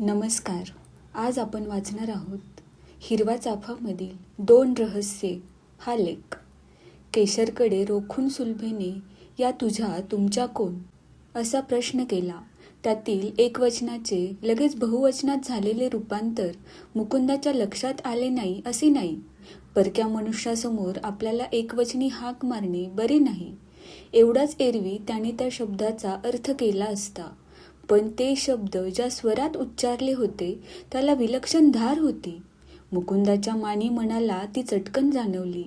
नमस्कार. आज आपण वाचणार आहोत हिरवा चाफामधील दोन रहस्ये हा लेख. केशरकडे रोखून सुलभेने या तुझ्या तुमच्या कोण? असा प्रश्न केला. त्यातील एकवचनाचे लगेच बहुवचनात झालेले रूपांतर मुकुंदाच्या लक्षात आले नाही असे नाही. परक्या मनुष्यासमोर आपल्याला एकवचनी हाक मारणे बरे नाही. एवढाच एरवी त्याने त्या शब्दाचा अर्थ केला असता. पण ते शब्द ज्या स्वरात उच्चारले होते त्याला विलक्षण धार होती. मुकुंदाच्या मानी मनाला ती चटकन जाणवली.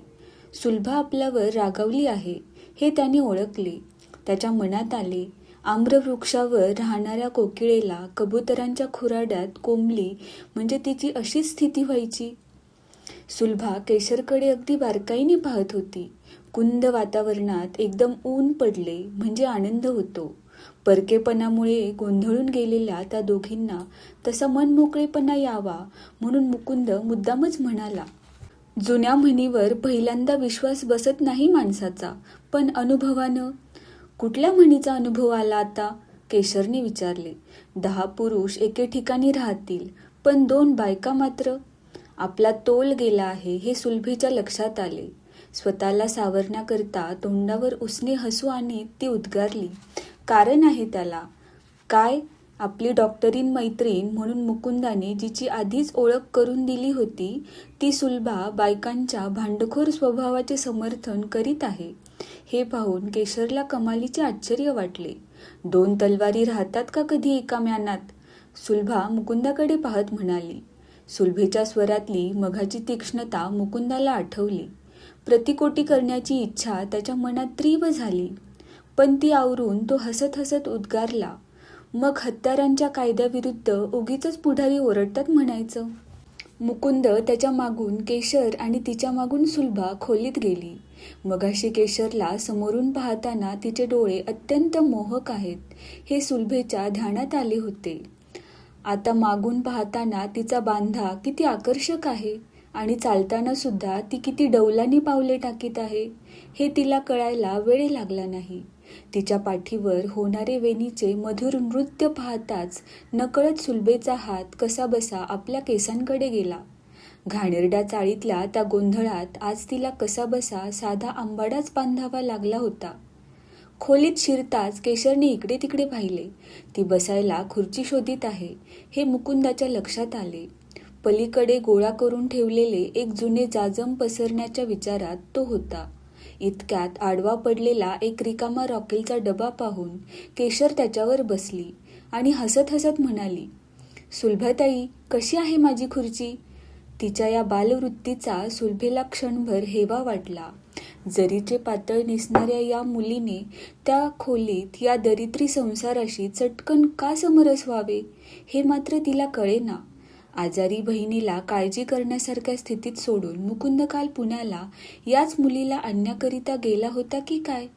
सुलभा आपल्यावर रागावली आहे हे त्याने ओळखले. त्याच्या मनात आले आम्रवृक्षावर राहणाऱ्या कोकिळेला कबुतरांच्या खुराड्यात कोंबली म्हणजे तिची अशीच स्थिती व्हायची. सुलभा केशरकडे अगदी बारकाईने पाहत होती. कुंद वातावरणात एकदम ऊन पडले म्हणजे आनंद होतो. परकेपणामुळे गोंधळून गेलेल्या त्या दोघींना तसा मनमोकळेपणा यावा म्हणून मुकुंद मुद्दामच म्हणाला जुन्या म्हणीवर पहिल्यांदा विश्वास बसत नाही माणसाचा पण अनुभवानं? कुठल्या म्हणीचा अनुभव आला आता? केशरने विचारले. दहा पुरुष एके ठिकाणी राहतील पण दोन बायका मात्र. आपला तोल गेला आहे हे सुलभीच्या लक्षात आले. स्वतःला सावरण्याकरता तोंडावर उसने हसू आणि ती उद्गारली कारण आहे त्याला. काय? आपली डॉक्टरीन मैत्रीण म्हणून मुकुंदाने जिची आधीच ओळख करून दिली होती ती सुलभा बायकांच्या भांडखोर स्वभावाचे समर्थन करीत आहे. हे पाहून केशरला कमालीचे आश्चर्य वाटले. दोन तलवारी राहतात का कधी एका म्यानात? सुलभा मुकुंदाकडे पाहत म्हणाली. सुलभेच्या स्वरातली मघाची तीक्ष्णता मुकुंदाला आठवली. प्रतिकोटी करण्याची इच्छा त्याच्या मनात तीव्र झाली. पण ती आवरून तो हसत हसत उद्गारला मग हत्यारांच्या कायद्याविरुद्ध उगीच पुढारी ओरडतात म्हणायचं मुकुंद त्याच्या मागून केशर आणि तिच्या मागून सुलभा खोलीत गेली. मगाशी केशरला समोरून पाहताना तिचे डोळे अत्यंत मोहक आहेत हे सुलभेच्या ध्यानात आले होते. आता मागून पाहताना तिचा बांधा किती आकर्षक आहे आणि चालताना सुद्धा ती किती डौलानी पावले टाकीत आहे हे तिला कळायला वेळ लागला नाही. तिच्या पाठीवर होणारे वेणीचे मधुर नृत्य पाहताच नकळत सुलभेचा हात कसाबसा आपल्या केसांकडे गेला. घाणेरड्या चाळीतल्या त्या गोंधळात आज तिला कसाबसा साधा आंबाडाच बांधावा लागला होता. खोलीत शिरताच केशरने इकडे तिकडे पाहिले. ती बसायला खुर्ची शोधित आहे हे मुकुंदाच्या लक्षात आले. पलीकडे गोळा करून ठेवलेले एक जुने जाजम पसरण्याच्या विचारात तो होता. इतक्यात आडवा पडलेला एक रिकामा रॉकेलचा डबा पाहून केशर त्याच्यावर बसली आणि हसत हसत म्हणाली सुलभताई कशी आहे माझी खुर्ची? तिच्या या बालवृत्तीचा सुलभेला क्षणभर हेवा वाटला. जरीचे पातळ नेसणाऱ्या या मुलीने त्या खोलीत या दरिद्री संसाराशी चटकन का समरस व्हावे हे मात्र तिला कळेना. आजारी बहिणीला काळजी करण्यासारख्या स्थितीत सोडून मुकुंद काल पुण्याला याच मुलीला आणण्याकरिता गेला होता की काय?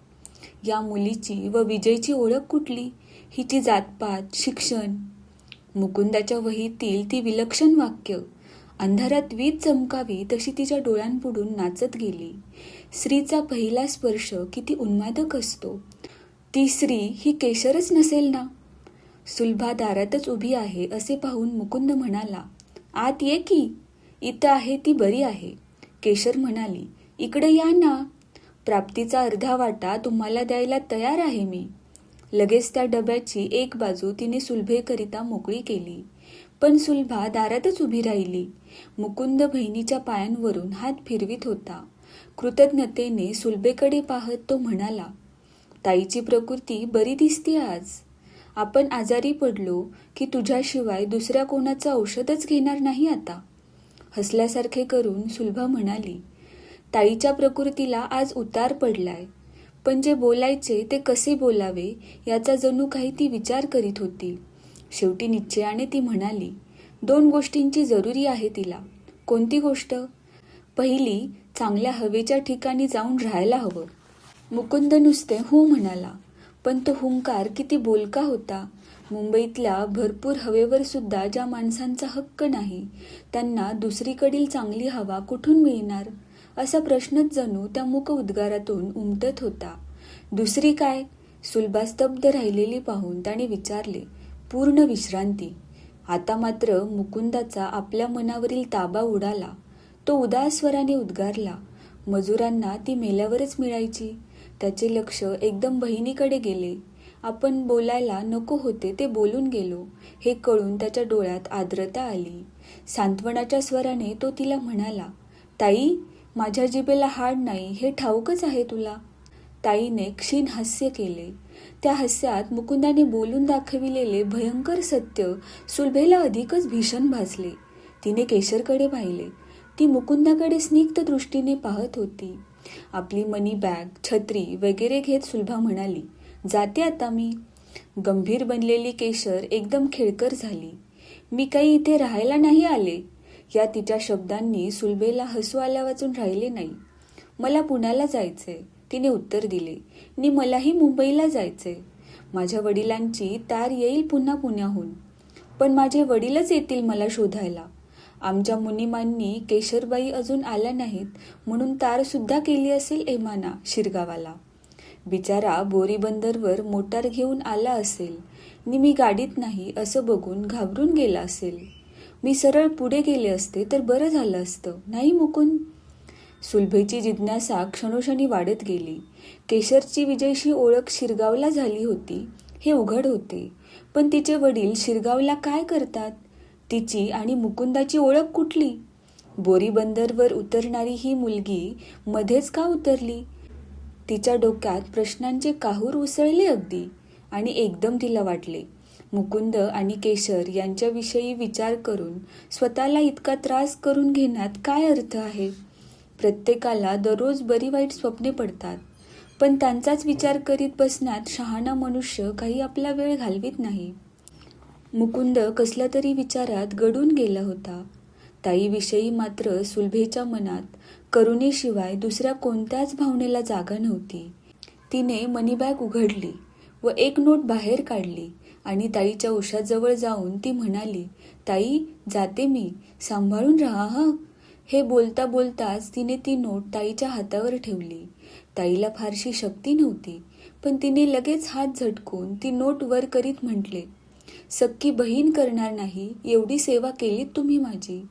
या मुलीची व विजयची ओळख कुठली? हिची जातपात शिक्षण? मुकुंदाच्या वहीतील ती विलक्षण वाक्य. अंधारात वीज चमकावी तशी तिच्या डोळ्यांपुढून नाचत गेली. स्त्रीचा पहिला स्पर्श किती उन्मादक असतो. ती स्त्री ही केशरच नसेल ना? सुलभा दारातच उभी आहे असे पाहून मुकुंद म्हणाला आत ये की? इथं आहे ती बरी आहे. केशर म्हणाली इकडे या ना. प्राप्तीचा अर्धा वाटा तुम्हाला द्यायला तयार आहे मी. लगेच त्या डब्याची एक बाजू तिने सुलभेकरिता मोकळी केली. पण सुलभा दारातच उभी राहिली. मुकुंद बहिणीच्या पायांवरून हात फिरवीत होता. कृतज्ञतेने सुलभेकडे पाहत तो म्हणाला ताईची प्रकृती बरी दिसते आज. आपण आजारी पडलो की तुझ्याशिवाय दुसऱ्या कोणाचं औषधच घेणार नाही आता. हसल्यासारखे करून सुलभा म्हणाली ताईच्या प्रकृतीला आज उतार पडलाय. पण जे बोलायचे ते कसे बोलावे याचा जणू काही ती विचार करीत होती. शेवटी निश्चयाने ती म्हणाली दोन गोष्टींची जरुरी आहे तिला. कोणती गोष्ट? पहिली चांगल्या हवेच्या ठिकाणी जाऊन राहायला हवं. मुकुंद नुसते हो म्हणाला पण तो हुंकार किती बोलका होता. मुंबईतल्या भरपूर हवेवर सुद्धा ज्या माणसांचा हक्क नाही त्यांना दुसरीकडील चांगली हवा कुठून मिळणार? असा प्रश्नच जणू त्या मुक उद्गारातून उमटत होता. दुसरी काय? सुलभा स्तब्ध राहिलेली पाहून त्याने विचारले पूर्ण विश्रांती. आता मात्र मुकुंदाचा आपल्या मनावरील ताबा उडाला. तो उदास स्वराने उद्गारला मजुरांना ती मेल्यावरच मिळायची? त्याचे लक्ष एकदम बहिणीकडे गेले. आपण बोलायला नको होते ते बोलून गेलो. हे कळून त्याच्या डोळ्यात आर्द्रता आली. सांत्वनाच्या स्वराने तो तिला म्हणाला ताई माझ्या जिभेला हाड नाही हे ठाऊकच आहे तुला. ताईने क्षीण हास्य केले. त्या हास्यात मुकुंदाने बोलून दाखविलेले भयंकर सत्य सुलभेला अधिकच भीषण भासले. तिने केशरकडे पाहिले. ती मुकुंदाकडे स्निग्ध दृष्टीने पाहत होती. आपली मनी बॅग छत्री वगैरे घेत सुलभा म्हणाली जाते आता मी. गंभीर बनलेली केशर एकदम खेळकर झाली. मी काही इथे राहायला नाही आले. या तिच्या शब्दांनी सुलभेला हसू आल्या वाचून राहिले नाही. मला पुण्याला जायचंय. तिने उत्तर दिले. नि मलाही मुंबईला जायचंय. माझ्या वडिलांची तार येईल पुन्हा पुण्याहून. पण माझे वडीलच येतील मला शोधायला. आमच्या मुनिमांनी केशरबाई अजून आल्या नाहीत म्हणून तारसुद्धा केली असेल एमाना शिरगावाला. बिचारा बोरीबंदरवर मोटार घेऊन आला असेल. नि मी गाडीत नाही असं बघून घाबरून गेला असेल. मी सरळ पुढे गेले असते तर बरं झालं असतं नाही मुकुंद? सुलभेची जिज्ञासा क्षणोक्षणी वाढत गेली. केशरची विजयशी ओळख शिरगावला झाली होती. हे उघड होते. पण तिचे वडील शिरगावला काय करतात? तिची आणि मुकुंदाची ओळख कुठली? बोरीबंदरवर उतरणारी ही मुलगी मध्येच का उतरली? तिच्या डोक्यात प्रश्नांचे काहूर उसळले अगदी आणि एकदम तिला वाटले. मुकुंद आणि केशर यांच्याविषयी विचार करून स्वतःला इतका त्रास करून घेण्यात काय अर्थ आहे? प्रत्येकाला दररोज बरी वाईट स्वप्ने पडतात पण त्यांचाच विचार करीत बसण्यात शहाणा मनुष्य काही आपला वेळ घालवित नाही. मुकुंद कसल्या तरी विचारात गडून गेला होता. ताईविषयी मात्र सुलभेच्या मनात करुणेशिवाय दुसऱ्या कोणत्याच भावनेला जागा नव्हती. तिने मनीबॅग उघडली व एक नोट बाहेर काढली आणि ताईच्या उशाजवळ जाऊन ती म्हणाली ताई जाते मी. सांभाळून राहा ह. हे बोलता बोलताच तिने ती नोट ताईच्या हातावर ठेवली. ताईला फारशी शक्ती नव्हती पण तिने लगेच हात झटकून ती नोट वर करीत म्हटले सक्की बहीण करणार नाही एवढी सेवा केलीत तुम्ही माझी.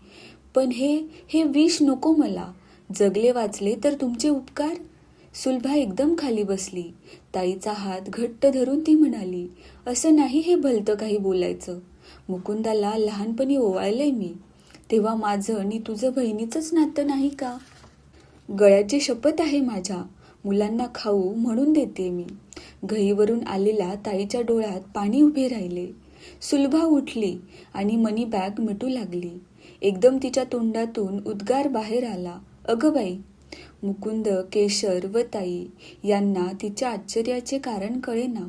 पण हे हे विष नको मला. जगले वाचले तर तुमचे उपकार? सुलभा एकदम खाली बसली. ताईचा हात घट्ट धरून ती म्हणाली असं नाही हे भलतं काही बोलायचं. मुकुंदाला लहानपणी ओवाळलंय मी. तेव्हा माझं आणि तुझं बहिणीचंच नातं नाही का? गळ्याची शपथ आहे माझ्या. मुलांना खाऊ म्हणून देते मी. घईवरून आलेला ताईच्या डोळ्यात पाणी उभे राहिले. सुलभा उठली आणि मनी बॅग मिटू लागली. एकदम तिच्या तोंडातून उद्गार बाहेर आला. अगं बाई मुकुंद केशर व ताई यांना तिच्या आश्चर्याचे कारण कळेना.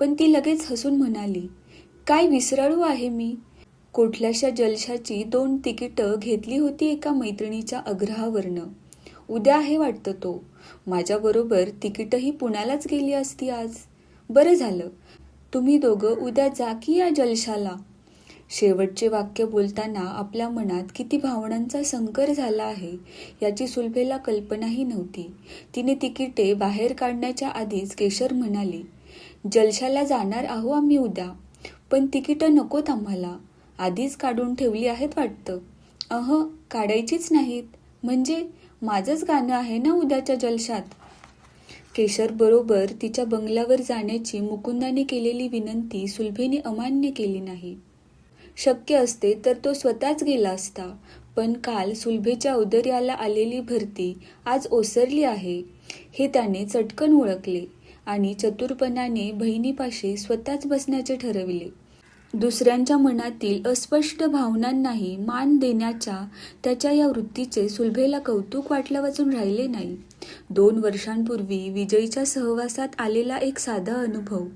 पण ती लगेच हसून म्हणाली काय विसराळू आहे मी? कुठल्याशा जलशाची दोन तिकीटं घेतली होती एका मैत्रिणीच्या अग्रहावरनं उद्या आहे वाटतं तो. माझ्याबरोबर तिकीटही पुण्यालाच गेली असती आज. बरं झालं. तुम्ही दोघं उद्या जा की या जलशाला. शेवटचे वाक्य बोलताना आपल्या मनात किती भावनांचा संकर झाला आहे याची सुलभेला कल्पनाही नव्हती. तिने तिकिटे बाहेर काढण्याच्या आधीच केशर म्हणाली जलशाला जाणार आहो आम्ही उद्या पण तिकीटं नकोत आम्हाला. आधीच काढून ठेवली आहेत वाटतं. अह काढायचीच नाहीत. म्हणजे माझंच गाणं आहे ना उद्याच्या जलशात? केशरबरोबर तिच्या बंगल्यावर जाण्याची मुकुंदाने केलेली विनंती सुलभेने अमान्य केली नाही. शक्य असते तर तो स्वतःच गेला असता पण काल सुलभेच्या उदर्याला आलेली भरती आज ओसरली आहे हे त्याने चटकन ओळखले आणि चतुरपणाने बहिणीपाशी स्वतःच बसण्याचे ठरविले. दुसऱ्यांच्या मनातील अस्पष्ट भावनांनाही मान देण्याच्या त्याच्या या वृत्तीचे सुलभेला कौतुक वाटल्या वाचून राहिले नाही. दोन वर्षांपूर्वी विजयीच्या सहवासात आलेला एक साधा अनुभव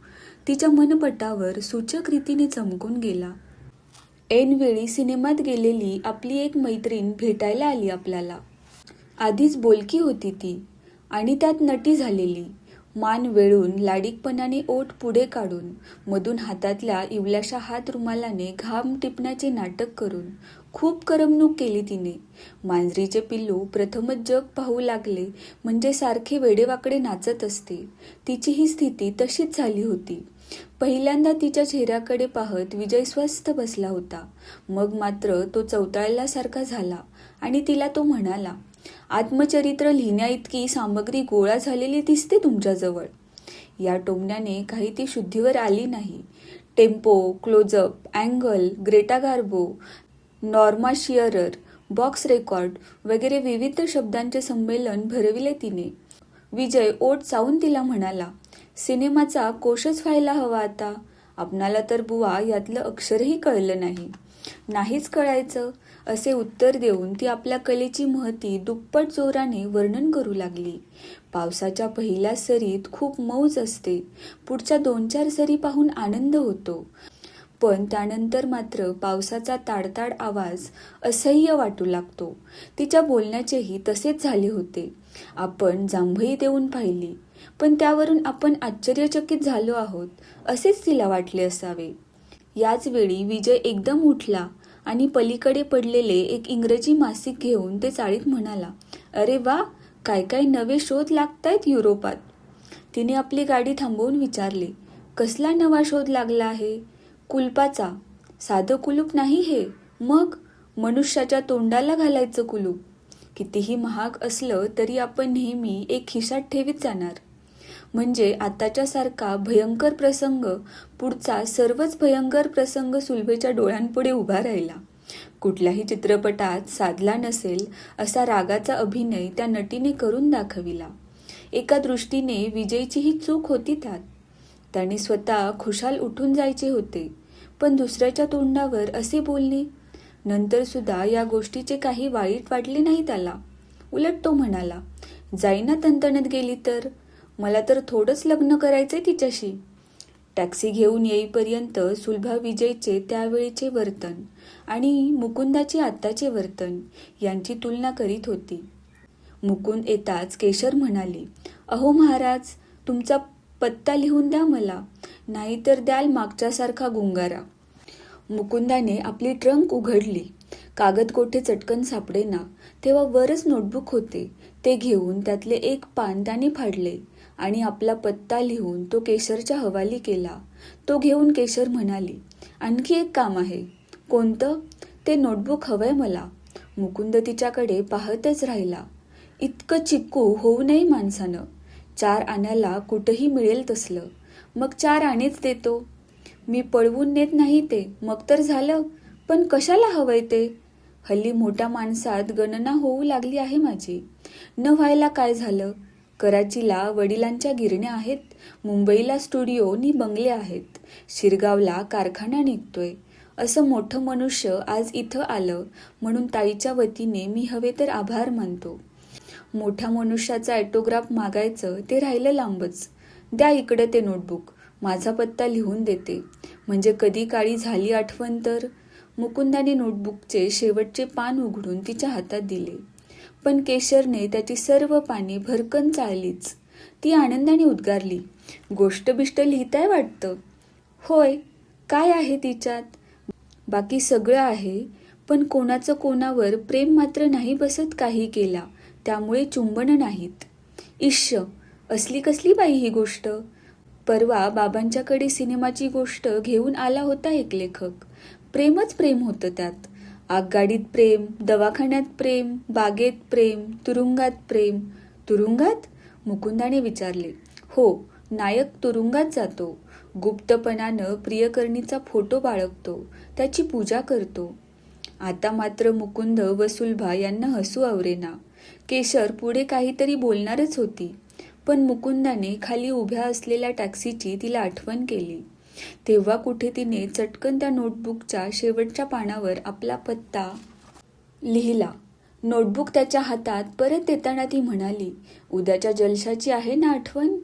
तिच्या मनपटावर सूचक रीतीने चमकून गेला. ऐनवेळी सिनेमात गेलेली आपली एक मैत्रीण भेटायला आली आपल्याला. आधीच बोलकी होती ती आणि त्यात नटी झालेली. मान वेळून लाडीकपणाने ओठ पुढे काढून मधून हातातल्या इवल्याशा हात रुमालाने घाम टिपण्याचे नाटक करून खूप करमणूक केली तिने. मांजरीचे पिल्लू प्रथमच जग पाहू लागले म्हणजे सारखे वेडेवाकडे नाचत असते. तिची ही स्थिती तशीच झाली होती. पहिल्यांदा तिच्या चेहऱ्याकडे पाहत विजय स्वस्थ बसला होता. मग मात्र तो चवताळल्यासारखा झाला आणि तिला तो म्हणाला आत्मचरित्र लिहिण्याइतकी सामग्री गोळा झालेली दिसते तुमच्याजवळ. या टोमण्याने काही ती शुद्धीवर आली नाही. Tempo close up angle Greta Garbo Norma Shearer box record वगैरे विविध शब्दांचे संमेलन भरविले तिने. विजय ओट चावून तिला म्हणाला सिनेमाचा कोशच व्हायला हवा आता. आपणाला तर बुवा यातलं अक्षरही कळलं नाही. नाहीच कळायचं असे उत्तर देऊन ती आपल्या कलेची महती दुप्पट जोराने वर्णन करू लागली. पावसाच्या पहिल्या सरीत खूप मौज असते. पुढच्या दोन चार सरी पाहून आनंद होतो. पण त्यानंतर मात्र पावसाचा ताडताड आवाज असह्य वाटू लागतो. तिच्या बोलण्याचेही तसेच झाले होते. आपण जांभई देऊन पाहिली. पण त्यावरून आपण आश्चर्यचकित झालो आहोत असेच तिला वाटले असावे. याच वेळी विजय एकदम उठला आणि पलीकडे पडलेले एक इंग्रजी मासिक घेऊन ते चाळीत म्हणाला अरे वा काय काय नवे शोध लागतायत युरोपात. तिने आपली गाडी थांबवून विचारले कसला नवा शोध लागला आहे? कुलपाचा. साधं कुलूप नाही हे. मग? मनुष्याच्या तोंडाला घालायचं कुलूप. कितीही महाग असलं तरी आपण नेहमी एक खिशात ठेवीत जाणार. म्हणजे आताच्या सारखा भयंकर प्रसंग पुढचा सर्वच भयंकर प्रसंग सुलभेच्या डोळ्यांपुढे उभा राहिला. कुठल्याही चित्रपटात साधला नसेल असा रागाचा अभिनय त्या नटीने करून दाखविला. एका दृष्टीने विजयची ही चूक होती त्यात. त्याने स्वतः खुशाल उठून जायचे होते पण दुसऱ्याच्या तोंडावर असे बोलणे नंतर सुद्धा या गोष्टीचे काही वाईट वाटले नाही त्याला. उलट तो म्हणाला जाईना तंतणत गेली तर? मला तर थोडंच लग्न करायचंय तिच्याशी. टॅक्सी घेऊन येईपर्यंत सुलभा विजयचे त्यावेळीचे वर्तन आणि मुकुंदाचे आत्ताचे वर्तन यांची तुलना करीत होती. मुकुंद येताच केशर म्हणाली अहो महाराज तुमचा पत्ता लिहून द्या मला नाहीतर द्याल मागच्यासारखा गुंगारा. मुकुंदाने आपली ट्रंक उघडली. कागद कोठे चटकन सापडेना तेव्हा वरच नोटबुक होते ते घेऊन त्यातले एक पान त्याने फाडले. आणि आपला पत्ता लिहून तो केशरच्या हवाली केला. तो घेऊन केशर म्हणाली आणखी एक काम आहे. कोणतं? ते नोटबुक हवंय मला. मुकुंद तिच्याकडे पाहतच राहिला. इतकं चिक्कू होऊ नये माणसानं. चार आण्याला कुठंही मिळेल तसलं. मग चार आणेच देतो. मी पळवून नेत नाही ते. मग तर झालं. पण कशाला हवंय ते? हल्ली मोठ्या माणसात गणना होऊ लागली आहे माझी. न व्हायला काय झालं? कराचीला वडिलांच्या गिरण्या आहेत. मुंबईला स्टुडिओ नि बंगले आहेत. शिरगावला कारखाना निघतोय. असं मोठं मनुष्य आज इथं आलं म्हणून ताईच्या वतीने मी हवे तर आभार मानतो. मोठ्या मनुष्याचा ॲटोग्राफ मागायचं ते राहिलं लांबच. द्या इकडं ते नोटबुक माझा पत्ता लिहून देते. म्हणजे कधी काळी झाली आठवण तर? मुकुंदाने नोटबुकचे शेवटचे पान उघडून तिच्या हातात दिले. पण केशरने त्याची सर्व पाने भरकन चाळलीच. ती आनंदाने उद्गारली. गोष्ट बिष्ट लिहिताय वाटतं. होय काय आहे तिच्यात? बाकी सगळं आहे पण कोणाचं कोणावर प्रेम मात्र नाही बसत काही केला त्यामुळे चुंबन नाहीत. इश्य असली कसली बाई ही गोष्ट? परवा बाबांच्याकडे सिनेमाची गोष्ट घेऊन आला होता एक लेखक. प्रेमच प्रेम होतं त्यात. आगगाडीत प्रेम दवाखान्यात प्रेम बागेत प्रेम तुरुंगात प्रेम. तुरुंगात? मुकुंदाने विचारले. हो नायक तुरुंगात जातो. गुप्तपणानं प्रियकर्णीचा फोटो बाळगतो. त्याची पूजा करतो. आता मात्र मुकुंद व सुलभा यांना हसू आवरेना. केशर पुढे काहीतरी बोलणारच होती. पण मुकुंदाने खाली उभ्या असलेल्या टॅक्सीची तिला आठवण केली. तेव्हा कुठे तिने चटकन त्या नोटबुकच्या शेवटच्या पानावर आपला पत्ता लिहिला. नोटबुक त्याच्या हातात परत येताना ती म्हणाली उद्याच्या जलशाची आहे ना आठवण?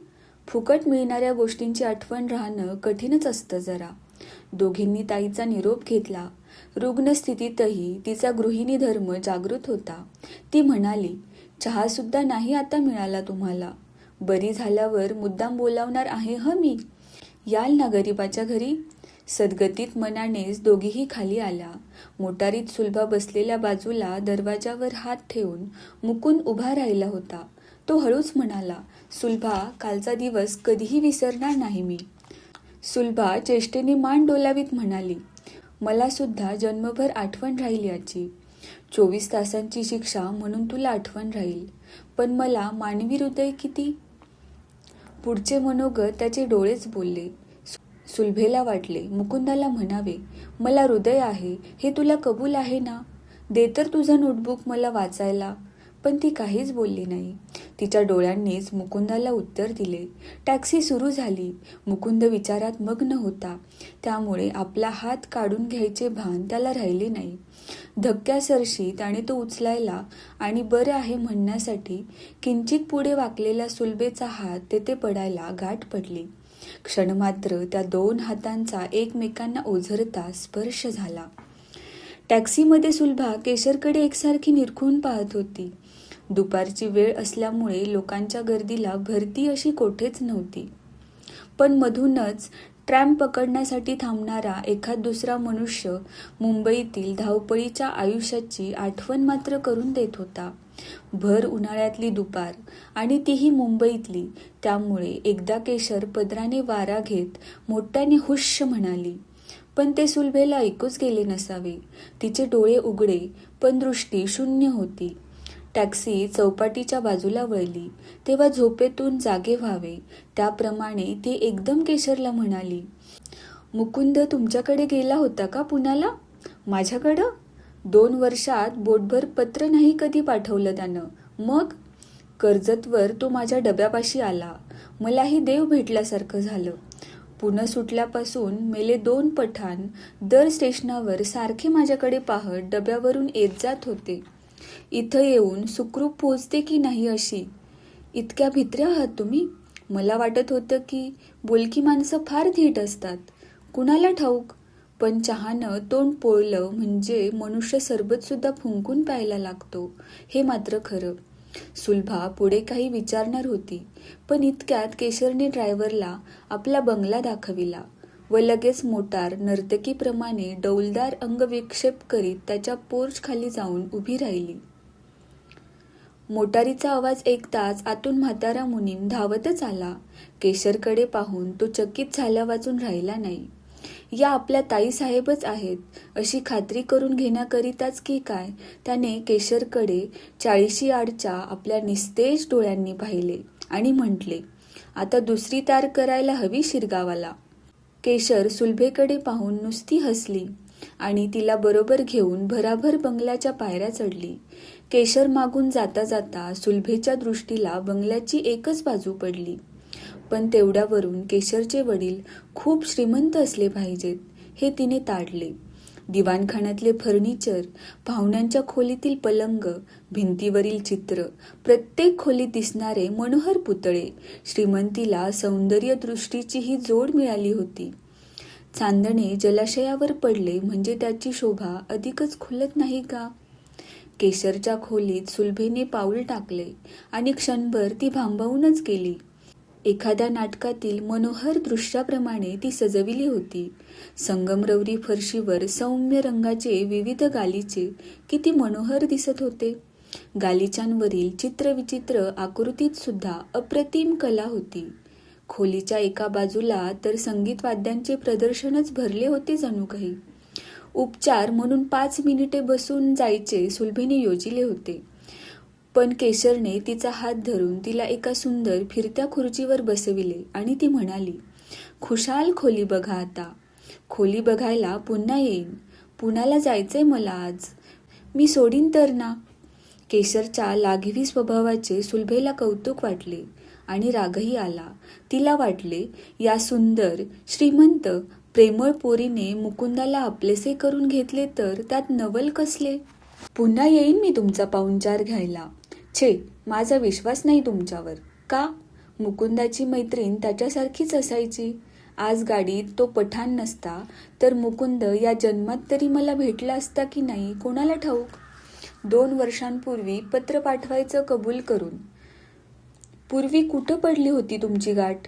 फुकट मिळणाऱ्या गोष्टींची आठवण राहणं कठीणच असतं जरा. दोघींनी ताईचा निरोप घेतला. रुग्णस्थितीतही तिचा गृहिणी धर्म जागृत होता. ती म्हणाली चहासुद्धा नाही आता मिळाला तुम्हाला. बरी झाल्यावर मुद्दाम बोलावणार आहे ह मी? याल ना गरीबाच्या घरी. सद्गतीत मनानेच दोघीही खाली आल्या मोटारीत सुलभा बसलेल्या बाजूला दरवाजावर हात ठेवून मुकून उभा राहिला होता. तो हळूच म्हणाला सुलभा कालचा दिवस कधीही विसरणार नाही मी. सुलभा चेष्टेने मान डोलावीत म्हणाली मला सुद्धा जन्मभर आठवण राहील याची. चोवीस तासांची शिक्षा म्हणून तुला आठवण राहील. पण मला मानवी हृदय किती? पुढचे मनोगत त्याचे डोळेच बोलले. सुलभेला वाटले मुकुंदाला म्हणावे मला हृदय आहे हे तुला कबूल आहे ना? दे तर तुझं नोटबुक मला वाचायला. पण ती काहीच बोलली नाही. तिच्या डोळ्यांनीच मुकुंदाला उत्तर दिले. टॅक्सी सुरू झाली. मुकुंद विचारात मग्न होता. त्यामुळे आपला हात काढून घ्यायचे भान त्याला राहिले नाही. धक्क्यासरशी त्याने तो उचलायला आणि बरं आहे म्हणण्यासाठी किंचित पुढे वाकलेला सुलभेचा हात तेथे पडायला गाठ पडली. क्षणमात्र त्या दोन हातांचा एकमेकांना ओझरता स्पर्श झाला. टॅक्सीमध्ये सुलभा केशरकडे एकसारखी निरखून पाहत होती. दुपारची वेळ असल्यामुळे लोकांच्या गर्दीला भरती अशी कोठेच नव्हती. पण मधूनच ट्रॅम पकडण्यासाठी थांबणारा एखाद दुसरा मनुष्य मुंबईतील धावपळीच्या आयुष्याची आठवण मात्र करून देत होता. भर उन्हाळ्यातली दुपार आणि तीही मुंबईतली त्यामुळे एकदा केशर पदराने वारा घेत मोठ्याने हुश्श म्हणाली पण ते सुलभेला ऐकूच गेले नसावे. तिचे डोळे उघडे पण दृष्टी शून्य होती. टॅक्सी चौपाटीच्या बाजूला वळली. तेव्हा झोपेतून जागे व्हावे. त्याप्रमाणे ती एकदम केशरला म्हणाली मुकुंद तुमच्याकडे गेला होता का पुण्याला? माझ्याकडं? दोन वर्षात बोटभर पत्र नाही कधी पाठवलं त्यानं. मग? कर्जतवर तो माझ्या डब्यापाशी आला. मलाही देव भेटल्यासारखं झालं. पुणं सुटल्यापासून मेले दोन पठाण. दर स्टेशनावर सारखे माझ्याकडे पाहत डब्यावरून येत जात होते. इथं येऊन सुखरूप पोचते की नाही अशी? इतक्या भित्र्या आहात तुम्ही? मला वाटत होतं की बोलकी माणसं फार धीट असतात. कुणाला ठाऊक? पण चहानं तोंड पोळलं म्हणजे मनुष्य सरबतसुद्धा फुंकून प्यायला लागतो. हे मात्र खरं. सुलभा पुढे काही विचारणार होती. पण इतक्यात केशरने ड्रायव्हरला आपला बंगला दाखविला. व लगेच मोटार नर्तकीप्रमाणे डौलदार अंगविक्षेप करीत त्याच्या पोर्च खाली जाऊन उभी राहिली. मोटारीचा आवाज ऐकताच आतून म्हातारा मुनीम धावतच आला. केशरकडे पाहून तो चकित झाल्या वाचून राहिला नाही. या आपल्या ताईसाहेबच आहेत. अशी खात्री करून घेण्याकरिताच की काय त्याने केशरकडे चाळीशी आडच्या आपल्या निस्तेज डोळ्यांनी पाहिले आणि म्हटले आता दुसरी तार करायला हवी शिरगावाला. केशर सुलभेकडे पाहून नुसती हसली आणि तिला बरोबर घेऊन भराभर बंगल्याच्या पायऱ्या चढली. केशर मागून जाता जाता सुलभेच्या दृष्टीला बंगल्याची एकच बाजू पडली. पण तेवढ्यावरून केशरचे वडील खूप श्रीमंत असले पाहिजेत हे तिने ताडले. दिवाणखान्यातले फर्निचर पाहुण्यांच्या खोलीतील पलंग भिंतीवरील चित्र प्रत्येक खोलीत दिसणारे मनोहर पुतळे श्रीमंतीला सौंदर्यदृष्टीचीही जोड मिळाली होती. चांदणे जलाशयावर पडले म्हणजे त्याची शोभा अधिकच खुलत नाही का? केशरच्या खोलीत सुलभेने पाऊल टाकले आणि क्षणभर ती भांबवूनच गेली. एखाद्या नाटकातील मनोहर दृश्याप्रमाणे ती सजविली होती. संगमरवरी फरशीवर सौम्य रंगाचे विविध गालीचे किती मनोहर दिसत होते. गालिचांवरील चित्रविचित्र आकृतीत सुद्धा अप्रतिम कला होती. खोलीच्या एका बाजूला तर संगीत वाद्यांचे प्रदर्शनच भरले होते जणू काही. उपचार म्हणून पाच मिनिटे बसून जायचे सुलभेने योजिले होते. पण केशरने तिचा हात धरून तिला एका सुंदर फिरत्या खुर्चीवर बसविले आणि ती म्हणाली खुशाल खोली बघा आता. खोली बघायला पुन्हा येईन. पुण्याला जायचंय मला आज. मी सोडीन तर ना. केशरच्या लाघवी स्वभावाचे सुलभेला कौतुक वाटले आणि रागही आला. तिला वाटले या सुंदर श्रीमंत प्रेमळ पोरीने मुकुंदाला आपलेसे करून घेतले तर त्यात नवल कसले? पुन्हा येईन मी तुमचा पाहुणचार घ्यायला. छे माझा विश्वास नाही तुमच्यावर. का? मुकुंदाची मैत्रीण त्याच्यासारखीच असायची. आज गाडीत तो पठाण नसता तर मुकुंद या जन्मात तरी मला भेटला असता की नाही कोणाला ठाऊक? दोन वर्षांपूर्वी पत्र पाठवायचं कबूल करून. पूर्वी कुठं पडली होती तुमची गाठ?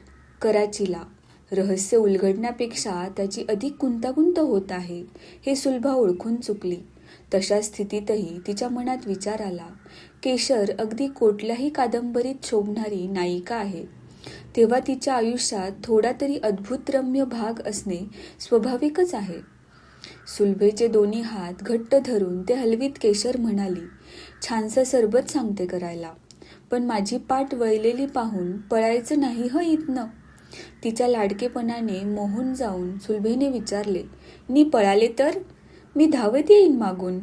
कराचीला. रहस्य उलगडण्यापेक्षा त्याची अधिक गुंतागुंत होत आहे हे सुलभा ओळखून चुकली. तशा स्थितीतही तिच्या मनात विचार आला. केशर अगदी कुठल्याही कादंबरीत शोभणारी नायिका आहे. तेव्हा तिच्या आयुष्यात थोडा तरी अद्भुतरम्य भाग असणे स्वाभाविकच आहे. सुलभेचे दोन्ही हात घट्ट धरून ते हलवीत केशर म्हणाली छानसं सरबत सांगते करायला पण माझी पाठ वळलेली पाहून पळायचं नाही ह इथनं. तिच्या लाडकेपणाने मोहून जाऊन सुलभेने विचारले नी पळाले तर? मी धावत येईन मागून.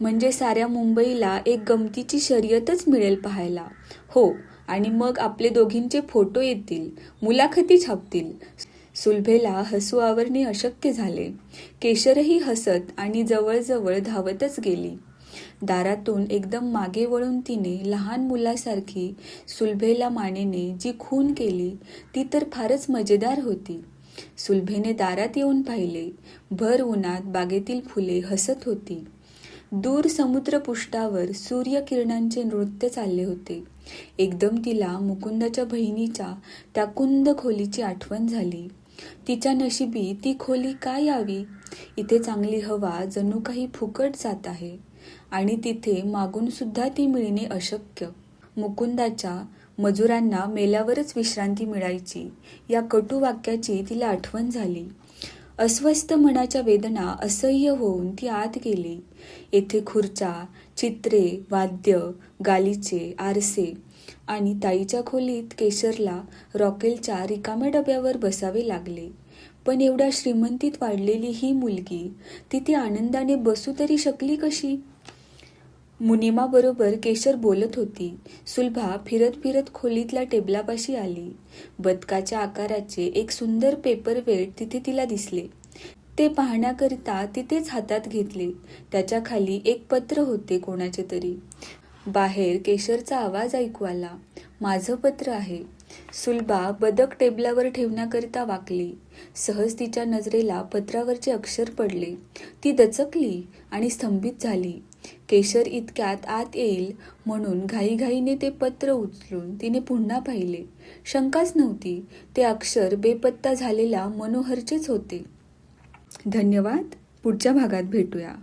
म्हणजे साऱ्या मुंबईला एक गमतीची शर्यतच मिळेल पाहायला. हो आणि मग आपले दोघींचे फोटो येतील मुलाखती छापतील. सुलभेला हसू आवरणे अशक्य झाले. केशरही हसत आणि जवळजवळ धावतच गेली. दारातून एकदम मागे वळून तिने लहान मुलासारखी सुलभेला मानेने जी खून केली ती तर फारच मजेदार होती. सुलभेने दारात येऊन पाहिले. भर उन्हात बागेतील फुले हसत होती. दूर समुद्रपृष्ठावर सूर्यकिरणांचे नृत्य चालले होते. एकदम तिला मुकुंदाच्या बहिणीच्या त्या कुंद खोलीची आठवण झाली. तिच्या नशिबी ती खोली काय यावी? इथे चांगली हवा जणू काही फुकट जात आहे आणि तिथे मागून सुद्धा ती मिळणे अशक्य. मुकुंदाच्या मजुरांना मेल्यावरच विश्रांती मिळायची. या कटू वाक्याची तिला आठवण झाली. अस्वस्थ मनाच्या वेदना असह्य होऊन ती आत गेली. येथे खुर्च्या चित्रे वाद्य गालीचे आरसे आणि ताईच्या खोलीत केशरला रॉकेलच्या रिकाम्या डब्यावर बसावे लागले. पण एवढ्या श्रीमंतीत वाढलेली ही मुलगी तिथे आनंदाने बसू तरी शकली कशी? मुनिमाबरोबर केशर बोलत होती. सुलभा फिरत फिरत खोलीतल्या टेबलापाशी आली. बदकाच्या आकाराचे एक सुंदर पेपरवेट तिथे तिला दिसले. ते पाहण्याकरिता तिथेच हातात घेतले. त्याच्याखाली एक पत्र होते कोणाचे तरी. बाहेर केशरचा आवाज ऐकू आला. माझं पत्र आहे. सुलभा बदक टेबलावर ठेवण्याकरिता वाकली. सहज तिच्या नजरेला पत्रावरचे अक्षर पडले. ती दचकली आणि स्तंभित झाली. केशर इतक्यात आत येईल म्हणून घाईघाईने ते पत्र उचलून तिने पुन्हा पाहिले. शंकाच नव्हती. ते अक्षर बेपत्ता झालेल्या मनोहरचेच होते. धन्यवाद. पुढच्या भागात भेटूया.